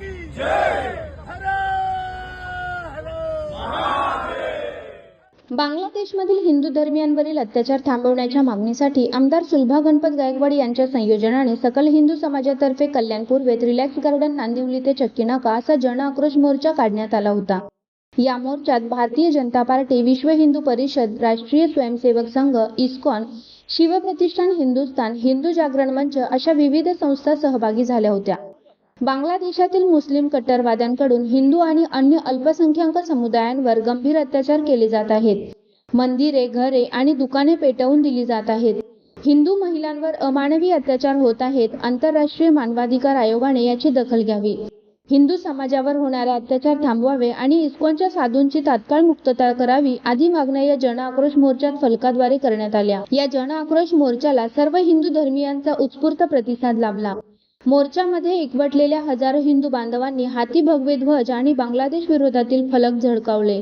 की जय। बांगलादेशमधील हिंदू धर्मियांवरील अत्याचार थांबवण्याच्या मागणीसाठी आमदार सुलभा गणपत गायकवाड यांच्या संयोजनाने सकल हिंदू समाजातर्फे कल्याण पूर्वेत रिलॅक्स गार्डन नांदिवली ते चक्की नाका असा जन आक्रोश मोर्चा काढण्यात आला होता. या मोर्चात भारतीय जनता पार्टी विश्व हिंदू परिषद राष्ट्रीय स्वयंसेवक संघ इस्कॉन शिवप्रतिष्ठान हिंदुस्थान हिंदू जागरण मंच अशा विविध संस्था सहभागी झाल्या होत्या. बांगलादेशातील मुस्लिम कट्टरवाद्यांकडून हिंदू आणि अन्य अल्पसंख्याक समुदायांवर गंभीर अत्याचार केले जात आहेत. मंदिरे घरे आणि दुकाने पेटवून दिली जात आहेत. हिंदू महिलांवर अमानवी अत्याचार होत आहेत. आंतरराष्ट्रीय मानवाधिकार आयोगाने याची दखल घ्यावी. हिंदू समाजावर होणारा अत्याचार थांबवावे आणि इस्कॉनच्या साधूंची तात्काळ मुक्तता करावी आदी मागण्या या जन आक्रोश मोर्चात फलकाद्वारे करण्यात आल्या. या जन आक्रोश मोर्चाला सर्व हिंदू धर्मियांचा उत्स्फूर्त प्रतिसाद लाभला. मोर्चामध्ये एकवटलेल्या हजारो हिंदू बांधवांनी हाती भगवे ध्वज आणि बांगलादेश विरोधातील फलक झळकावले.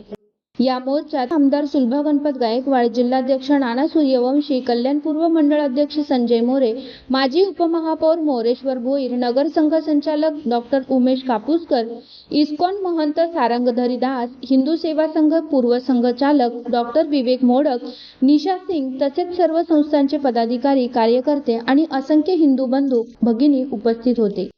या मोर्चात आमदार सुलभा गणपत गायकवाड जिल्हाध्यक्ष नाना सूर्यवंशी कल्याण पूर्व मंडळ अध्यक्ष संजय मोरे माजी उपमहापौर मोरेश्वर भोईर नगर संघ संचालक डॉक्टर उमेश कापूसकर इस्कॉन महंत सारंगधरी दास हिंदू सेवा संघ पूर्व संघ चालक डॉक्टर विवेक मोडक निशा सिंग तसेच सर्व संस्थांचे पदाधिकारी कार्यकर्ते आणि असंख्य हिंदू बंधू भगिनी उपस्थित होते.